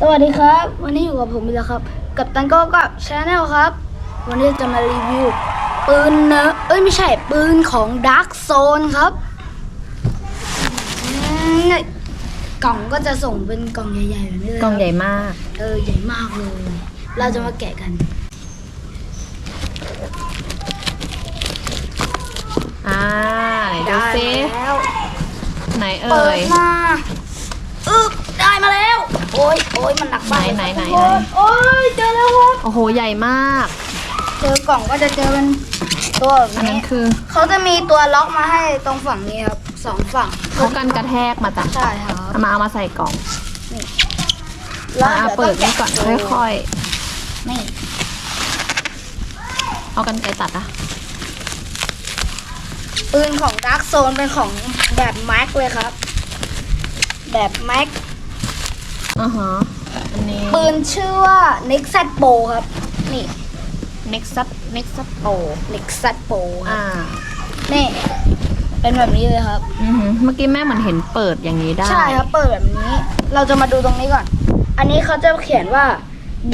สวัสดีครับ วันนี้อยู่กับผมอีกแล้วครับ กับตันก็กับชาแนลครับ วันนี้จะมารีวิว ปืนเนอะเอ้ยไม่ใช่ปืนของด a r k กโซนครับอืมเนี่ยกล่องก็จะส่งเป็นกล่องใหญ่ๆแบบนี้เลยกล่องใหญ่มาก เออใหญ่มากเลย เราจะมาแกะกัน อ่าไหนดูซิแล้วไหนเปิเอ่ดย มาอึ๊บได้มาแล้ว โอ้ ยโอ้ยมันหนักมากไหนไหนทุกคไหน โอ้ยเจอแล้วครับโอ้โห ใหญ่มาก เจอกล่องก็จะเจอเป็นตัวแบบอันนั้นี้นคือเขาจะมีตัวล็อกมาให้ตรงฝั่งนี้ครับสองฝั่งเขากันกระแทกมาจากใช่ครับเอามาเอามาใส่กล่องแล้วอ่ายวเปิดต้นี่งก่อนแะค่อยนี่ๆ เอากันไกรตัดอะปืนของด a r k กโซนเป็นของแบบแม็กเลยครับ แบบแม็ก อ่าฮะอันนี้ ปืนชื่อว่า Nexus Pro ครับ นี่ Nexus Nexus Pro Nexus Pro ครัอ่าบนี่ เป็นแบบนี้เลยครับ อือหือเมื่อกี้แม่เหมือนเห็นเปิดอย่างนี้ได้ใช่ครับ เปิดแบบนี้ เราจะมาดูตรงนี้ก่อน อันนี้เขาจะเขียนว่า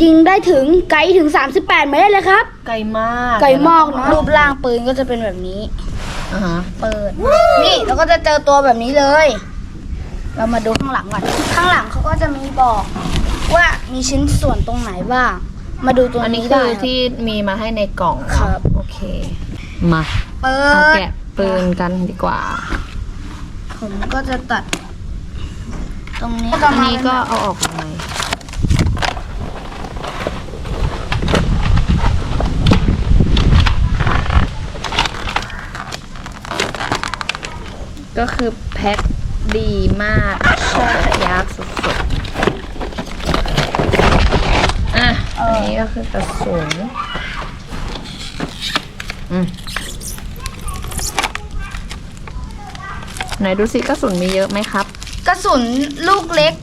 ยิงได้ถึงไกลถึง 38เมตรเลยครับ ไกลมากไกลมากนะรูปร่างปืนก็จะเป็นแบบนี้ อ่าฮะเปิด นี่เราก็จะเจอตัวแบบนี้เลย เรามาดูข้างหลังก่อนข้างหลังเขาก็จะมีบอกว่ามีชิ้นส่วนตรงไหนบ้าง มาดูตัวอันนี้นี้คืได้อครับที่มีมาให้ในกล่องเนอะครับ โอเค มาเปิเอาด แกะปืนกันดีกว่า ผมก็จะตัด ตรงนี้อันนี้ก็เอาออกทำไมก็คือแพ็ค ดีมากออกจากยากสุดๆ อะ อันนี้ก็คือกระสุนอืมไหนดูสิกระสุนมีเยอะไหมครับ กระสุนลูกเล็ก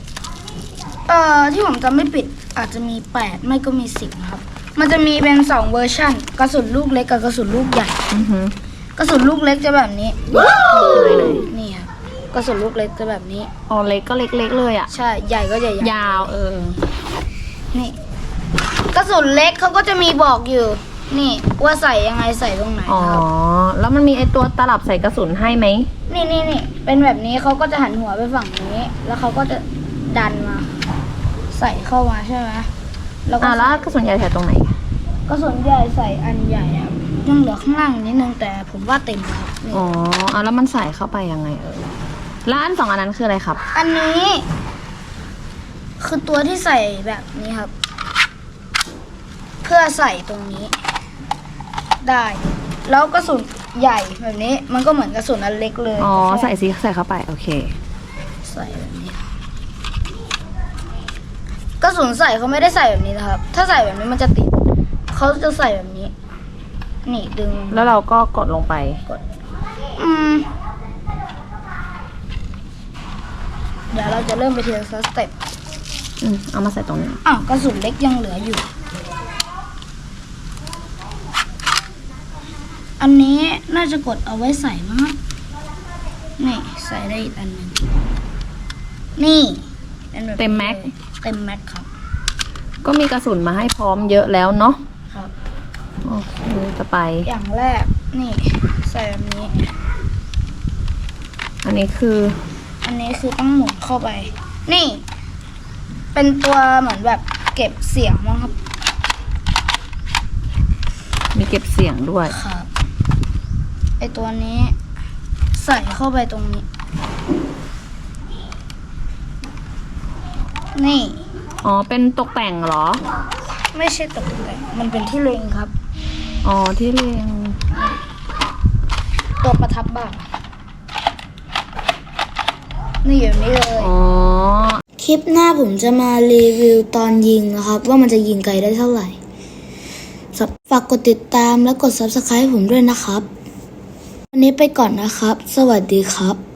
เอ่อ ที่ผมจำไม่ผิดอาจจะมี 8 ไม่ก็มี 10นะครับ มันจะมีเป็น 2 เวอร์ชันกระสุนลูกเล็กกับกระสุนลูกใหญ่ อือหือกระสุนลูกเล็กจะแบบนี้ นี่ครับ กระสุนลูกเล็กจะแบบนี้ อ๋อเล็กก็เล็กๆเลยอะ ใช่ ใหญ่ก็ใหญ่ๆยาว เออ นี่กระสุนเล็กเขาก็จะมีบอกอยู่ นี่ ว่าใส่ยังไงใส่ตรงไหนอ๋อ ครับแล้วมันมีไอตัวตลับใส่กระสุนให้ไหม นี่นี่นี่เป็นแบบนี้เขาก็จะหันหัวไปฝั่งนี้ แล้วเขาก็จะดันมา ใส่เข้ามาใช่ไหมแล้วก็อ่าแล้วกระสุนใหญ่ใส่ตรงไหน กระสุนใหญ่ใส่อันใหญ่ครับยังเหลือข้างล่างนิดนึงแต่ผมว่าเต็มแล้วครับนี่ อ๋อเอาแล้วมันใส่เข้าไปยังไงเออ แล้วอันสองอันนั้นคืออะไรครับ อันนี้ คือตัวที่ใส่แบบนี้ครับ เพื่อใส่ตรงนี้ ได้ แล้วกระสุนใหญ่แบบนี้ มันก็เหมือนกระสุนอันเล็กเลยอ๋อแต่แค่ใส่ซิใส่เข้าไปโอเค ใส่แบบนี้กระสุนใส่เขาไม่ได้ใส่แบบนี้นะครับ ถ้าใส่แบบนี้มันจะติดเขาจะใส่แบบนี้ นี่ดึง แล้วเราก็กดลงไปอืม เดี๋ยวเราจะเริ่มไปทีละสเต็ปอืมเอามาใส่ตรงนี้อ้าวกระสุนเล็กยังเหลืออยู่ อันนี้น่าจะกดเอาไว้ใส่มั้งครับนี่ ใส่ได้อีกอันหนึ่งนี่เป็นแบบนี้เต็มแม็กลยเต็มแม็กครับ ก็มีกระสุนมาให้พร้อมเยอะแล้วเนาะครับ โอเคจะไป อย่างแรก นี่ ใส่แบบนี้ อันนี้คือ อันนี้คือต้องหมุนเข้าไป นี่ เป็นตัวเหมือนแบบเก็บเสียงมั้งครับ มีเก็บเสียงด้วย ครับ ไอตัวนี้ ใส่เข้าไปตรงนี้ นี่ อ๋อ เป็นตกแต่งเหรอ ไม่ใช่ตกแต่ง มันเป็นที่เล็งครับ อ๋อ ที่เรียงตัวประทับบ่า นี่อยู่นี่เลย อ๋อ คลิปหน้าผมจะมารีวิวตอนยิงนะครับ ว่ามันจะยิงไกลได้เท่าไหร่สฝากกดติดตามและกด subscribe ผมด้วยนะครับ วันนี้ไปก่อนนะครับ สวัสดีครับ